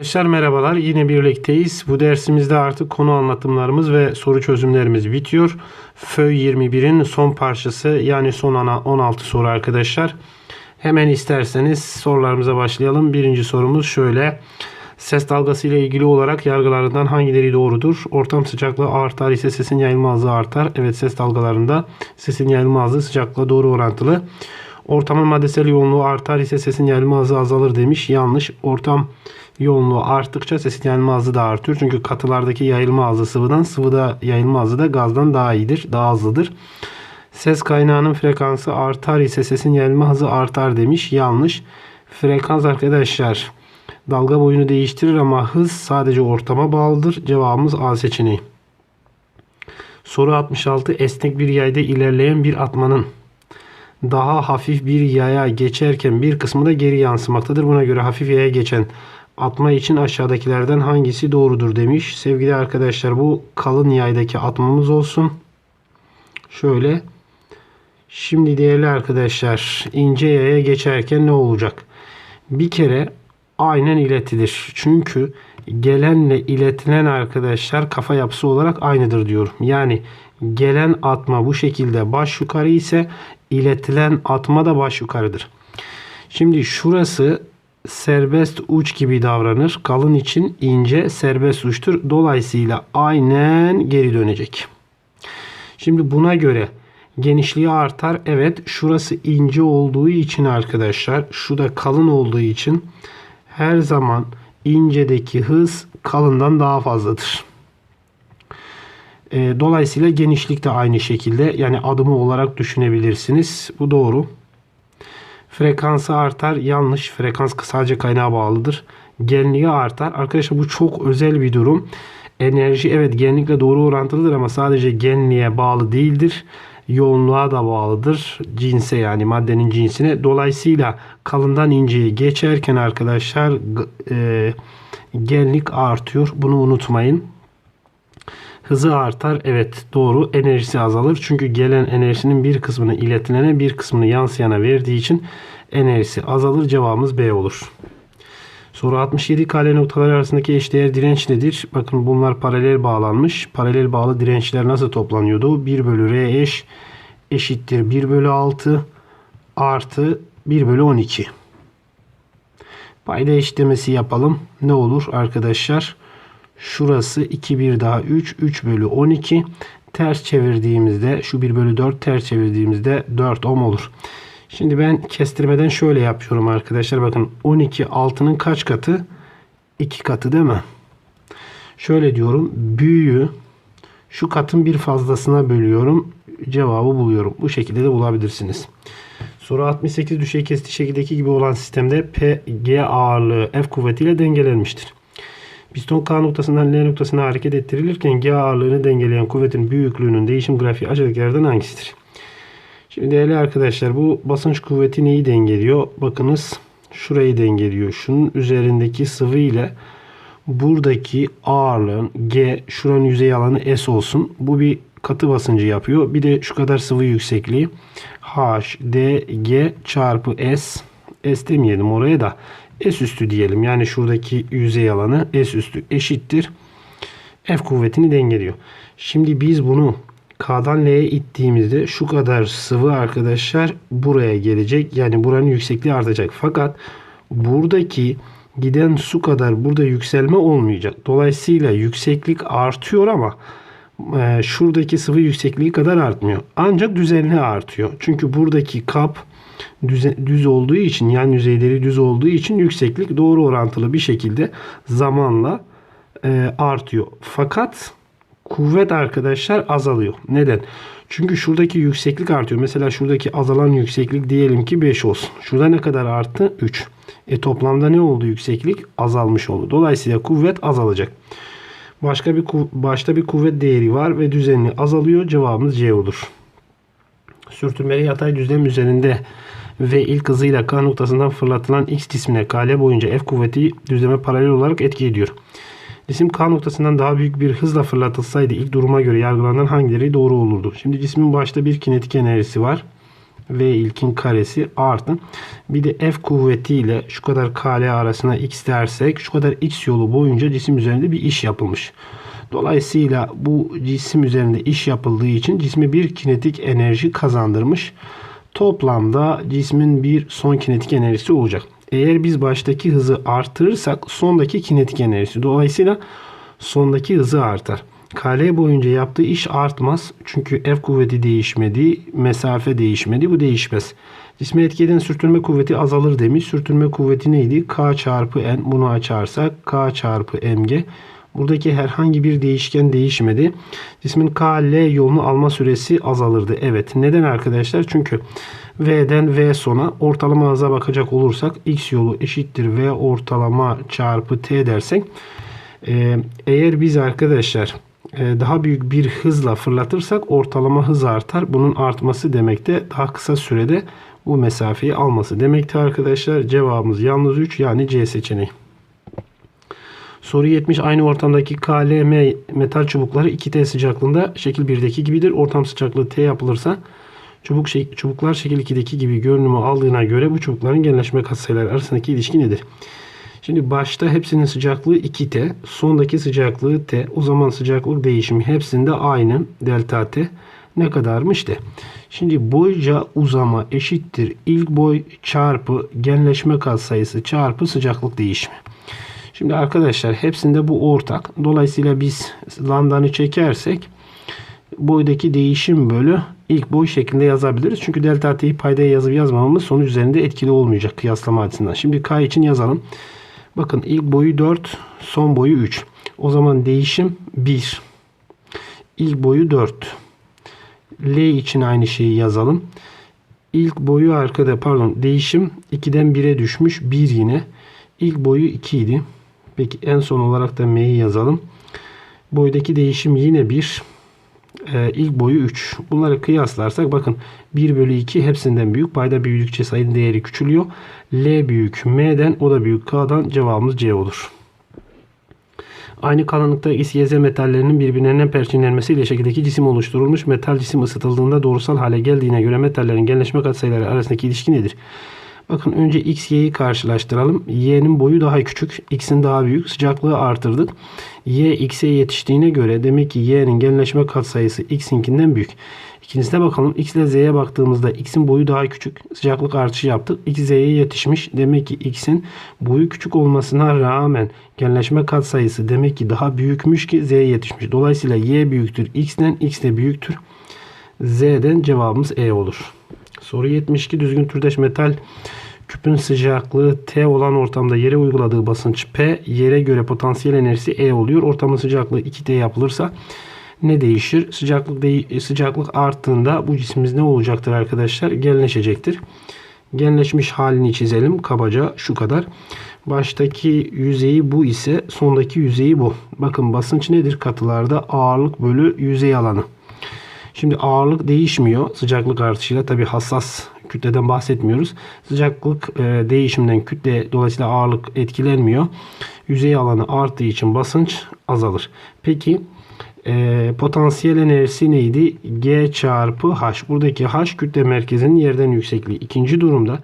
Arkadaşlar merhabalar. Yine birlikteyiz. Bu dersimizde artık konu anlatımlarımız ve soru çözümlerimiz bitiyor. FÖY 21'in son parçası yani son ana 16 soru arkadaşlar. Hemen isterseniz sorularımıza başlayalım. Birinci sorumuz şöyle. Ses dalgası ile ilgili olarak yargılarından hangileri doğrudur? Ortam sıcaklığı artar ise sesin yayılma hızı artar. Evet ses dalgalarında sesin yayılma hızı sıcaklığa doğru orantılı. Ortamın maddesel yoğunluğu artar ise sesin yayılma hızı azalır demiş. Yanlış. Ortam yoğunluğu arttıkça sesin yayılma hızı da artıyor. Çünkü katılardaki yayılma hızı sıvıdan, sıvıda yayılma hızı da gazdan daha iyidir, daha hızlıdır. Ses kaynağının frekansı artar ise sesin yayılma hızı artar demiş. Yanlış. Frekans arkadaşlar dalga boyunu değiştirir ama hız sadece ortama bağlıdır. Cevabımız A seçeneği. Soru 66. Esnek bir yayda ilerleyen bir atmanın daha hafif bir yaya geçerken bir kısmı da geri yansımaktadır. Buna göre hafif yaya geçen atma için aşağıdakilerden hangisi doğrudur demiş. Sevgili arkadaşlar bu kalın yaydaki atmamız olsun. Şöyle. Şimdi değerli arkadaşlar ince yaya geçerken ne olacak? Bir kere aynen iletilir. Çünkü gelenle iletilen arkadaşlar kafa yapısı olarak aynıdır diyorum. Yani gelen atma bu şekilde baş yukarı ise iletilen atma da baş yukarıdır. Şimdi şurası serbest uç gibi davranır. Kalın için ince serbest uçtur. Dolayısıyla aynen geri dönecek. Şimdi buna göre genişliği artar. Evet şurası ince olduğu için arkadaşlar şu da kalın olduğu için her zaman incedeki hız kalından daha fazladır. E, dolayısıyla genişlik de aynı şekilde yani adımı olarak düşünebilirsiniz. Bu doğru. Frekansı artar. Yanlış. Frekans sadece kaynağa bağlıdır. Genliği artar. Arkadaşlar bu çok özel bir durum. Enerji evet genlikle doğru orantılıdır ama sadece genliğe bağlı değildir. Yoğunluğa da bağlıdır. Cinse yani maddenin cinsine. Dolayısıyla kalından inceye geçerken arkadaşlar e, genlik artıyor. Bunu unutmayın. Hızı artar. Evet doğru. Enerjisi azalır. Çünkü gelen enerjinin bir kısmını iletilene bir kısmını yansıyana verdiği için enerjisi azalır. Cevabımız B olur. Soru 67 kale noktaları arasındaki eşdeğer direnç nedir? Bakın bunlar paralel bağlanmış. Paralel bağlı dirençler nasıl toplanıyordu? 1 bölü R eş eşittir 1 bölü 6 artı 1 bölü 12. Payda eşitlemesi yapalım. Ne olur arkadaşlar? Şurası 2 1 daha 3. 3 bölü 12. Ters çevirdiğimizde şu 1 bölü 4 ters çevirdiğimizde 4 ohm olur. Şimdi ben kestirmeden şöyle yapıyorum arkadaşlar. Bakın 12 altının kaç katı? 2 katı değil mi? Şöyle diyorum. Büyüğü şu katın bir fazlasına bölüyorum. Cevabı buluyorum. Bu şekilde de bulabilirsiniz. Soru 68 düşey kesici şekildeki gibi olan sistemde P, G ağırlığı F kuvvetiyle dengelenmiştir. Piston K noktasından L noktasına hareket ettirilirken G ağırlığını dengeleyen kuvvetin büyüklüğünün değişim grafiği aşağıdakilerden hangisidir? Şimdi değerli arkadaşlar bu basınç kuvveti neyi dengeliyor? Bakınız şurayı dengeliyor. Şunun üzerindeki sıvı ile buradaki ağırlığın G şuranın yüzey alanı S olsun. Bu bir katı basıncı yapıyor. Bir de şu kadar sıvı yüksekliği H, D, G çarpı S. S demeyelim oraya da. S üstü diyelim. Yani şuradaki yüzey alanı S üstü eşittir. F kuvvetini dengeliyor. Şimdi biz bunu K'dan L'ye ittiğimizde şu kadar sıvı arkadaşlar buraya gelecek. Yani buranın yüksekliği artacak. Fakat buradaki giden su kadar burada yükselme olmayacak. Dolayısıyla yükseklik artıyor ama e, şuradaki sıvı yüksekliği kadar artmıyor. Ancak düzenli artıyor. Çünkü buradaki kap düz, düz olduğu için yan yüzeyleri düz olduğu için yükseklik doğru orantılı bir şekilde zamanla e, artıyor. Fakat kuvvet arkadaşlar azalıyor. Neden? Çünkü şuradaki yükseklik artıyor. Mesela şuradaki azalan yükseklik diyelim ki 5 olsun. Şurada ne kadar arttı? 3. E toplamda ne oldu yükseklik? Azalmış oldu. Dolayısıyla kuvvet azalacak. Başka bir başta bir kuvvet değeri var ve düzenli azalıyor. Cevabımız C olur. Sürtünmeli yatay düzlem üzerinde ve ilk hızıyla K noktasından fırlatılan X cismine KL boyunca F kuvveti düzleme paralel olarak etki ediyor. Cisim K noktasından daha büyük bir hızla fırlatılsaydı ilk duruma göre yargılanan hangileri doğru olurdu? Şimdi cismin başta bir kinetik enerjisi var. V ilkin karesi artı bir de F kuvvetiyle şu kadar KL arasına X dersek şu kadar X yolu boyunca cisim üzerinde bir iş yapılmış. Dolayısıyla bu cisim üzerinde iş yapıldığı için cisme bir kinetik enerji kazandırmış. Toplamda cismin bir son kinetik enerjisi olacak. Eğer biz baştaki hızı artırırsak sondaki kinetik enerjisi. Dolayısıyla sondaki hızı artar. KL boyunca yaptığı iş artmaz. Çünkü F kuvveti değişmedi, mesafe değişmedi. Bu değişmez. Cisme etki eden sürtünme kuvveti azalır demiş. Sürtünme kuvveti neydi? K çarpı N. Bunu açarsak K çarpı mg. Buradaki herhangi bir değişken değişmedi. Cismin KL yolunu alma süresi azalırdı. Evet. Neden arkadaşlar? Çünkü V'den V sona ortalama hıza bakacak olursak X yolu eşittir V ortalama çarpı T dersek e, eğer biz arkadaşlar e, daha büyük bir hızla fırlatırsak ortalama hız artar. Bunun artması demek de daha kısa sürede bu mesafeyi alması demekti arkadaşlar. Cevabımız yalnız 3 yani C seçeneği. Soru 70 aynı ortamdaki KLM metal çubukları 2T sıcaklığında şekil 1'deki gibidir. Ortam sıcaklığı T yapılırsa çubuk şey, çubuklar şekil 2'deki gibi görünümü aldığına göre bu çubukların genleşme katsayıları arasındaki ilişki nedir? Şimdi başta hepsinin sıcaklığı 2T, sondaki sıcaklığı T. O zaman sıcaklık değişimi hepsinde aynı delta T. Ne kadarmış de. Şimdi boyca uzama eşittir ilk boy çarpı genleşme katsayısı çarpı sıcaklık değişimi. Şimdi arkadaşlar hepsinde bu ortak. Dolayısıyla biz lambdanı çekersek boydaki değişim bölü ilk boy şeklinde yazabiliriz. Çünkü delta t'yi paydaya yazıp yazmamamız sonuç üzerinde etkili olmayacak kıyaslama açısından. Şimdi k için yazalım. Bakın ilk boyu 4, son boyu 3. O zaman değişim 1. İlk boyu 4. L için aynı şeyi yazalım. İlk boyu arkada pardon değişim 2'den 1'e düşmüş. 1 yine. İlk boyu 2 idi. Peki en son olarak da M'yi yazalım. Boydaki değişim yine 1. Ee, ilk boyu 3. Bunları kıyaslarsak bakın 1 bölü 2 hepsinden büyük. Payda büyüdükçe sayının değeri küçülüyor. L büyük M'den o da büyük K'dan cevabımız C olur. Aynı kalınlıkta X, Y, Z metallerinin birbirlerine perçinlenmesiyle şekildeki cisim oluşturulmuş. Metal cisim ısıtıldığında doğrusal hale geldiğine göre metallerin genleşme katsayıları arasındaki ilişki nedir? Bakın önce X, Y'yi karşılaştıralım. Y'nin boyu daha küçük. X'in daha büyük. Sıcaklığı artırdık. Y, X'e yetiştiğine göre demek ki Y'nin genleşme katsayısı X'inkinden büyük. İkincisine bakalım. X ile Z'ye baktığımızda X'in boyu daha küçük. Sıcaklık artışı yaptık. X Z'ye yetişmiş. Demek ki X'in boyu küçük olmasına rağmen genleşme katsayısı demek ki daha büyükmüş ki Z'ye yetişmiş. Dolayısıyla Y büyüktür X'den. X de büyüktür. Z'den cevabımız E olur. Soru 72 düzgün türdeş metal küpün sıcaklığı T olan ortamda yere uyguladığı basınç P, yere göre potansiyel enerjisi E oluyor. Ortamın sıcaklığı 2T yapılırsa ne değişir? Sıcaklık de sıcaklık arttığında bu cismimiz ne olacaktır arkadaşlar? Genleşecektir. Genleşmiş halini çizelim kabaca şu kadar. Baştaki yüzeyi bu ise sondaki yüzeyi bu. Bakın basınç nedir katılarda? Ağırlık bölü yüzey alanı. Şimdi ağırlık değişmiyor sıcaklık artışıyla. Tabi hassas kütleden bahsetmiyoruz. Sıcaklık e, değişiminden kütle dolayısıyla ağırlık etkilenmiyor. Yüzey alanı arttığı için basınç azalır. Peki e, potansiyel enerjisi neydi? G çarpı H. Buradaki H kütle merkezinin yerden yüksekliği. İkinci durumda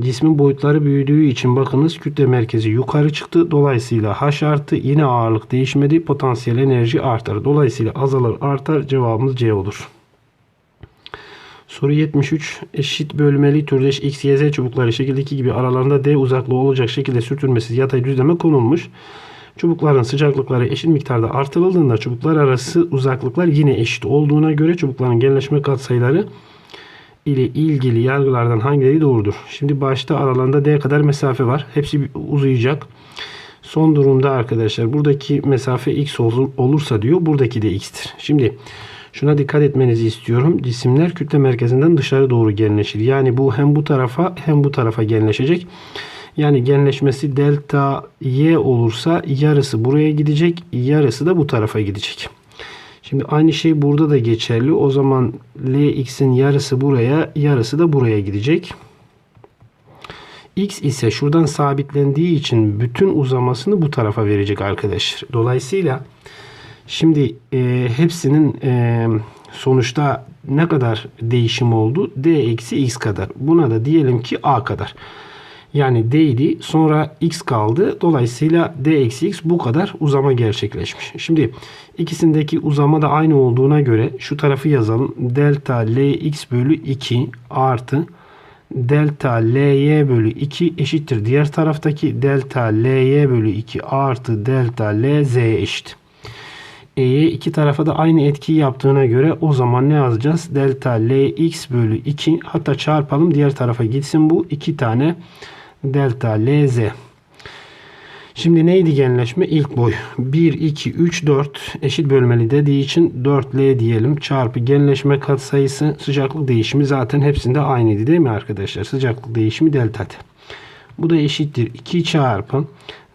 cismin boyutları büyüdüğü için bakınız kütle merkezi yukarı çıktı. Dolayısıyla H arttı. Yine ağırlık değişmedi. Potansiyel enerji artar. Dolayısıyla azalır artar. Cevabımız C olur. Soru 73. Eşit bölmeli türdeş X, Y, Z çubukları şekildeki gibi aralarında D uzaklığı olacak şekilde sürtünmesiz yatay düzleme konulmuş. Çubukların sıcaklıkları eşit miktarda artırıldığında çubuklar arası uzaklıklar yine eşit olduğuna göre çubukların genleşme katsayıları ile ilgili yargılardan hangileri doğrudur? Şimdi başta aralarında D kadar mesafe var. Hepsi uzayacak. Son durumda arkadaşlar buradaki mesafe x olur, olursa diyor. Buradaki de x'tir. Şimdi şuna dikkat etmenizi istiyorum. Cisimler kütle merkezinden dışarı doğru genleşir. Yani bu hem bu tarafa hem bu tarafa genleşecek. Yani genleşmesi delta y olursa yarısı buraya gidecek, yarısı da bu tarafa gidecek. Şimdi aynı şey burada da geçerli. O zaman Lx'in yarısı buraya, yarısı da buraya gidecek. X ise şuradan sabitlendiği için bütün uzamasını bu tarafa verecek arkadaşlar. Dolayısıyla şimdi e, hepsinin e, sonuçta ne kadar değişim oldu? D eksi x kadar. Buna da diyelim ki a kadar. Yani D'ydi sonra x kaldı. Dolayısıyla D eksi x bu kadar uzama gerçekleşmiş. Şimdi ikisindeki uzama da aynı olduğuna göre şu tarafı yazalım. Delta Lx bölü 2 artı delta Ly bölü 2 eşittir. Diğer taraftaki delta Ly bölü 2 artı delta Lz eşit. E'ye iki tarafa da aynı etkiyi yaptığına göre o zaman ne yazacağız? Delta Lx bölü 2 hatta çarpalım diğer tarafa gitsin bu. iki tane delta Lz. Şimdi neydi genleşme? İlk boy. 1, 2, 3, 4 eşit bölmeli dediği için 4L diyelim. Çarpı genleşme katsayısı sıcaklık değişimi zaten hepsinde aynıydı değil mi arkadaşlar? Sıcaklık değişimi delta T. Bu da eşittir. 2 çarpı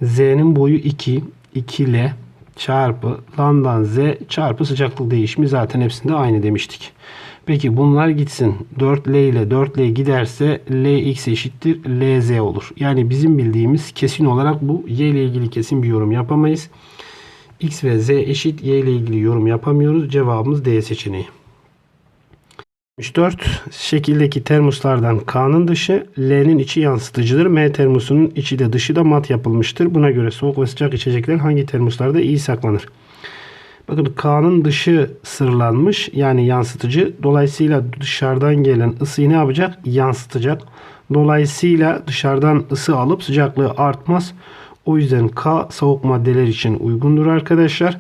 Z'nin boyu 2. 2L çarpı landan Z çarpı sıcaklık değişimi zaten hepsinde aynı demiştik. Peki bunlar gitsin. 4L ile 4L giderse Lx eşittir Lz olur. Yani bizim bildiğimiz kesin olarak bu. Y ile ilgili kesin bir yorum yapamayız. X ve Z eşit. Y ile ilgili yorum yapamıyoruz. Cevabımız D seçeneği. 64. Şekildeki termoslardan K'nın dışı, L'nin içi yansıtıcıdır. M termosunun içi de dışı da mat yapılmıştır. Buna göre soğuk ve sıcak içecekler hangi termoslarda iyi saklanır? Bakın K'nın dışı sırlanmış yani yansıtıcı. Dolayısıyla dışarıdan gelen ısıyı ne yapacak? Yansıtacak. Dolayısıyla dışarıdan ısı alıp sıcaklığı artmaz. O yüzden K soğuk maddeler için uygundur arkadaşlar.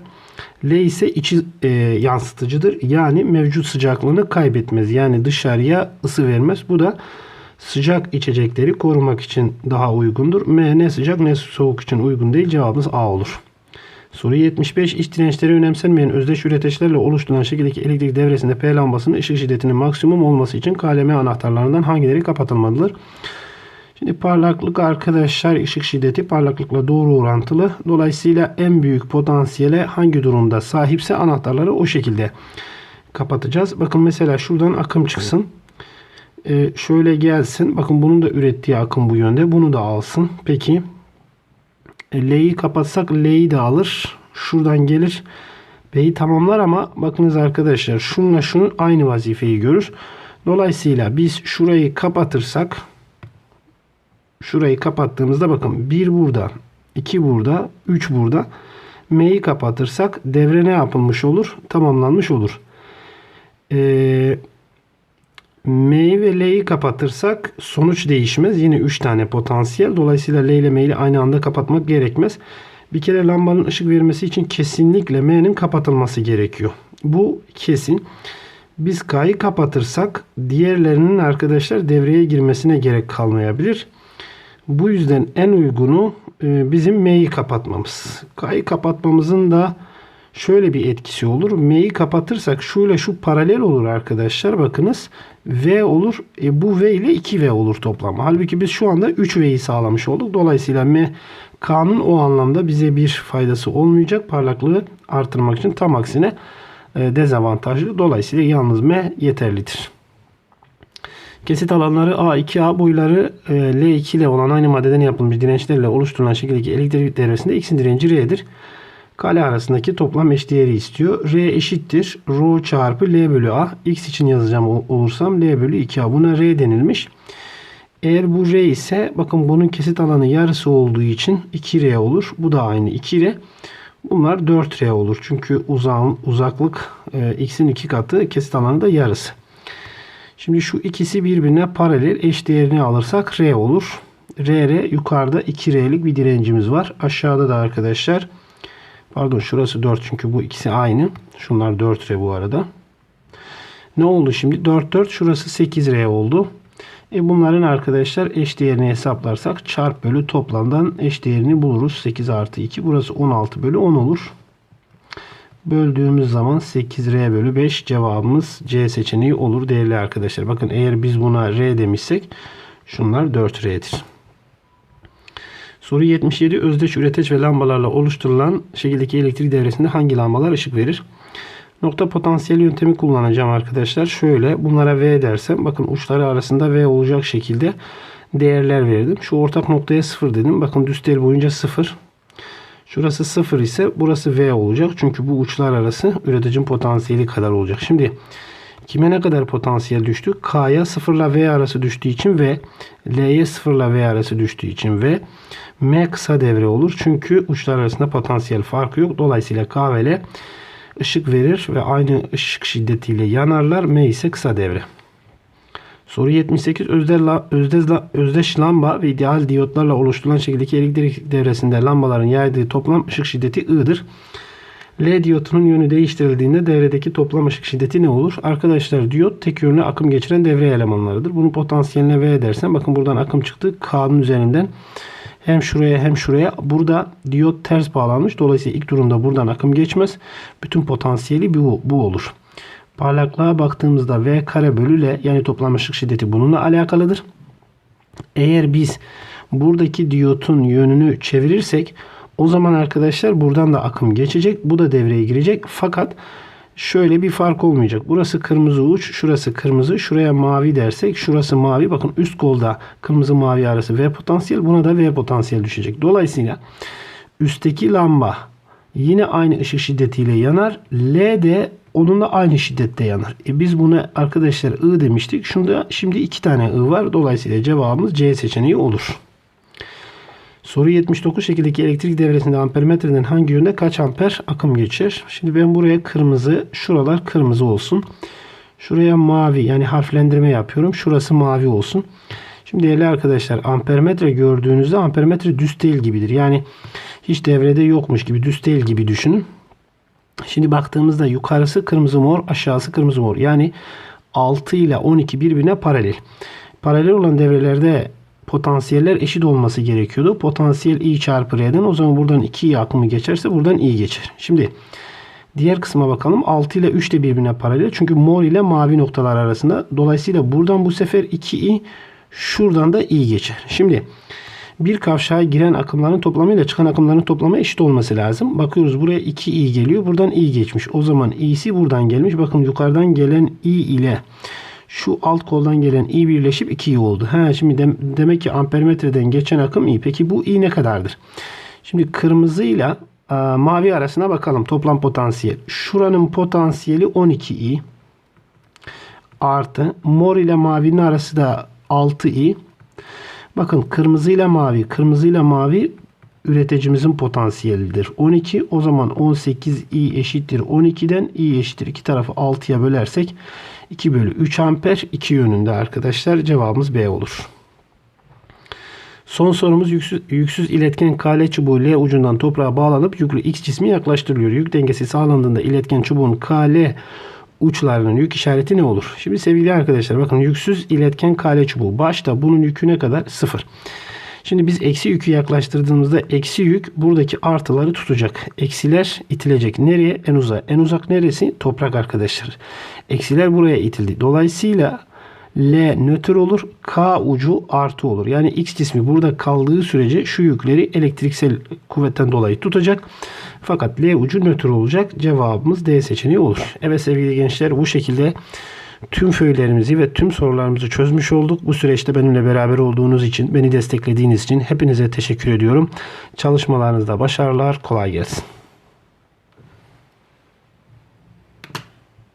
L ise içi e, yansıtıcıdır. Yani mevcut sıcaklığını kaybetmez. Yani dışarıya ısı vermez. Bu da sıcak içecekleri korumak için daha uygundur. M ne sıcak ne soğuk için uygun değil. Cevabımız A olur. Soru 75. İç dirençleri önemsenmeyen özdeş üreteçlerle oluşturulan şekildeki elektrik devresinde P lambasının ışık şiddetinin maksimum olması için KLM anahtarlarından hangileri kapatılmalıdır? Şimdi parlaklık arkadaşlar ışık şiddeti parlaklıkla doğru orantılı. Dolayısıyla en büyük potansiyele hangi durumda sahipse anahtarları o şekilde kapatacağız. Bakın mesela şuradan akım çıksın. Ee, şöyle gelsin. Bakın bunun da ürettiği akım bu yönde. Bunu da alsın. Peki L'yi kapatsak L'yi de alır. Şuradan gelir. B'yi tamamlar ama bakınız arkadaşlar şununla şunun aynı vazifeyi görür. Dolayısıyla biz şurayı kapatırsak şurayı kapattığımızda bakın 1 burada, 2 burada, 3 burada. M'yi kapatırsak devre ne yapılmış olur? Tamamlanmış olur. Ee, M'yi ve L'yi kapatırsak sonuç değişmez. Yine 3 tane potansiyel. Dolayısıyla L ile M'yi aynı anda kapatmak gerekmez. Bir kere lambanın ışık vermesi için kesinlikle M'nin kapatılması gerekiyor. Bu kesin. Biz K'yı kapatırsak diğerlerinin arkadaşlar devreye girmesine gerek kalmayabilir. Bu yüzden en uygunu e, bizim M'yi kapatmamız. K'yı kapatmamızın da şöyle bir etkisi olur. M'yi kapatırsak şöyle şu paralel olur arkadaşlar. Bakınız V olur. E, bu V ile 2V olur toplam. Halbuki biz şu anda 3V'yi sağlamış olduk. Dolayısıyla M K'nın o anlamda bize bir faydası olmayacak. Parlaklığı artırmak için tam aksine e, dezavantajlı. Dolayısıyla yalnız M yeterlidir. Kesit alanları A2A boyları e, L2 ile olan aynı maddeden yapılmış dirençlerle oluşturulan şekildeki elektrik devresinde X'in direnci R'dir. Kale arasındaki toplam eşdeğeri istiyor. R eşittir. Rho çarpı L bölü A. X için yazacağım olursam L bölü 2A. Buna R denilmiş. Eğer bu R ise bakın bunun kesit alanı yarısı olduğu için 2R olur. Bu da aynı 2R. Bunlar 4R olur. Çünkü uzağın, uzaklık e, X'in 2 katı kesit alanı da yarısı. Şimdi şu ikisi birbirine paralel eş değerini alırsak R olur. RR yukarıda 2R'lik bir direncimiz var. Aşağıda da arkadaşlar pardon şurası 4 çünkü bu ikisi aynı. Şunlar 4R bu arada. Ne oldu şimdi? 4 4 şurası 8R oldu. E bunların arkadaşlar eş değerini hesaplarsak çarp bölü toplamdan eş değerini buluruz. 8 artı 2 burası 16 bölü 10 olur. Böldüğümüz zaman 8R bölü 5 cevabımız C seçeneği olur değerli arkadaşlar. Bakın eğer biz buna R demişsek şunlar 4R'dir. Soru 77 özdeş üreteç ve lambalarla oluşturulan şekildeki elektrik devresinde hangi lambalar ışık verir? Nokta potansiyel yöntemi kullanacağım arkadaşlar. Şöyle bunlara V dersem bakın uçları arasında V olacak şekilde değerler verdim. Şu ortak noktaya 0 dedim. Bakın düz tel boyunca 0. Şurası 0 ise burası V olacak. Çünkü bu uçlar arası üreticinin potansiyeli kadar olacak. Şimdi Kime ne kadar potansiyel düştü? K'ya 0 ile V arası düştüğü için ve L'ye 0 ile V arası düştüğü için ve M kısa devre olur. Çünkü uçlar arasında potansiyel farkı yok. Dolayısıyla K ve L ışık verir ve aynı ışık şiddetiyle yanarlar. M ise kısa devre. Soru 78 özdeş, özdeş, özdeş lamba ve ideal diyotlarla oluşturulan şekildeki elektrik devresinde lambaların yaydığı toplam ışık şiddeti I'dır. L diyotunun yönü değiştirildiğinde devredeki toplam ışık şiddeti ne olur? Arkadaşlar diyot tek yönlü akım geçiren devre elemanlarıdır. Bunun potansiyeline V dersen bakın buradan akım çıktı. K'nın üzerinden hem şuraya hem şuraya. Burada diyot ters bağlanmış. Dolayısıyla ilk durumda buradan akım geçmez. Bütün potansiyeli bu, bu olur. Parlaklığa baktığımızda V kare bölü L yani toplam ışık şiddeti bununla alakalıdır. Eğer biz buradaki diyotun yönünü çevirirsek o zaman arkadaşlar buradan da akım geçecek. Bu da devreye girecek. Fakat şöyle bir fark olmayacak. Burası kırmızı uç, şurası kırmızı. Şuraya mavi dersek şurası mavi. Bakın üst kolda kırmızı mavi arası V potansiyel. Buna da V potansiyel düşecek. Dolayısıyla üstteki lamba yine aynı ışık şiddetiyle yanar. L de onunla aynı şiddette yanar. E biz buna arkadaşlar I demiştik. Şunda şimdi iki tane I var. Dolayısıyla cevabımız C seçeneği olur. Soru 79 şekildeki elektrik devresinde ampermetreden hangi yönde kaç amper akım geçer? Şimdi ben buraya kırmızı, şuralar kırmızı olsun. Şuraya mavi yani harflendirme yapıyorum. Şurası mavi olsun. Şimdi değerli arkadaşlar ampermetre gördüğünüzde ampermetre düz değil gibidir. Yani hiç devrede yokmuş gibi düz değil gibi düşünün. Şimdi baktığımızda yukarısı kırmızı mor, aşağısı kırmızı mor. Yani 6 ile 12 birbirine paralel. Paralel olan devrelerde potansiyeller eşit olması gerekiyordu. Potansiyel i çarpı r'den o zaman buradan 2i akımı geçerse buradan i geçer. Şimdi diğer kısma bakalım. 6 ile 3 de birbirine paralel. Çünkü mor ile mavi noktalar arasında. Dolayısıyla buradan bu sefer 2i şuradan da i geçer. Şimdi bir kavşağa giren akımların toplamı ile çıkan akımların toplamı eşit olması lazım. Bakıyoruz buraya 2i geliyor. Buradan i geçmiş. O zaman i'si buradan gelmiş. Bakın yukarıdan gelen i ile şu alt koldan gelen i birleşip 2 i oldu. Ha şimdi de, demek ki ampermetreden geçen akım i. Peki bu i ne kadardır? Şimdi kırmızıyla e, mavi arasına bakalım toplam potansiyel. Şuranın potansiyeli 12 i artı mor ile mavinin arası da 6 i. Bakın kırmızı ile mavi, kırmızı ile mavi üreticimizin potansiyelidir. 12 o zaman 18 i eşittir 12'den i eşittir 2 tarafı 6'ya bölersek 2 bölü 3 amper 2 yönünde arkadaşlar cevabımız B olur. Son sorumuz yüksüz, yüksüz iletken kale çubuğu L ucundan toprağa bağlanıp yüklü X cismi yaklaştırılıyor. Yük dengesi sağlandığında iletken çubuğun kale uçlarının yük işareti ne olur? Şimdi sevgili arkadaşlar bakın yüksüz iletken kale çubuğu. Başta bunun yükü ne kadar? Sıfır. Şimdi biz eksi yükü yaklaştırdığımızda eksi yük buradaki artıları tutacak. Eksiler itilecek. Nereye? En uzak. En uzak neresi? Toprak arkadaşlar. Eksiler buraya itildi. Dolayısıyla L nötr olur. K ucu artı olur. Yani X cismi burada kaldığı sürece şu yükleri elektriksel kuvvetten dolayı tutacak. Fakat L ucu nötr olacak. Cevabımız D seçeneği olur. Evet sevgili gençler bu şekilde tüm föylerimizi ve tüm sorularımızı çözmüş olduk. Bu süreçte benimle beraber olduğunuz için, beni desteklediğiniz için hepinize teşekkür ediyorum. Çalışmalarınızda başarılar, kolay gelsin.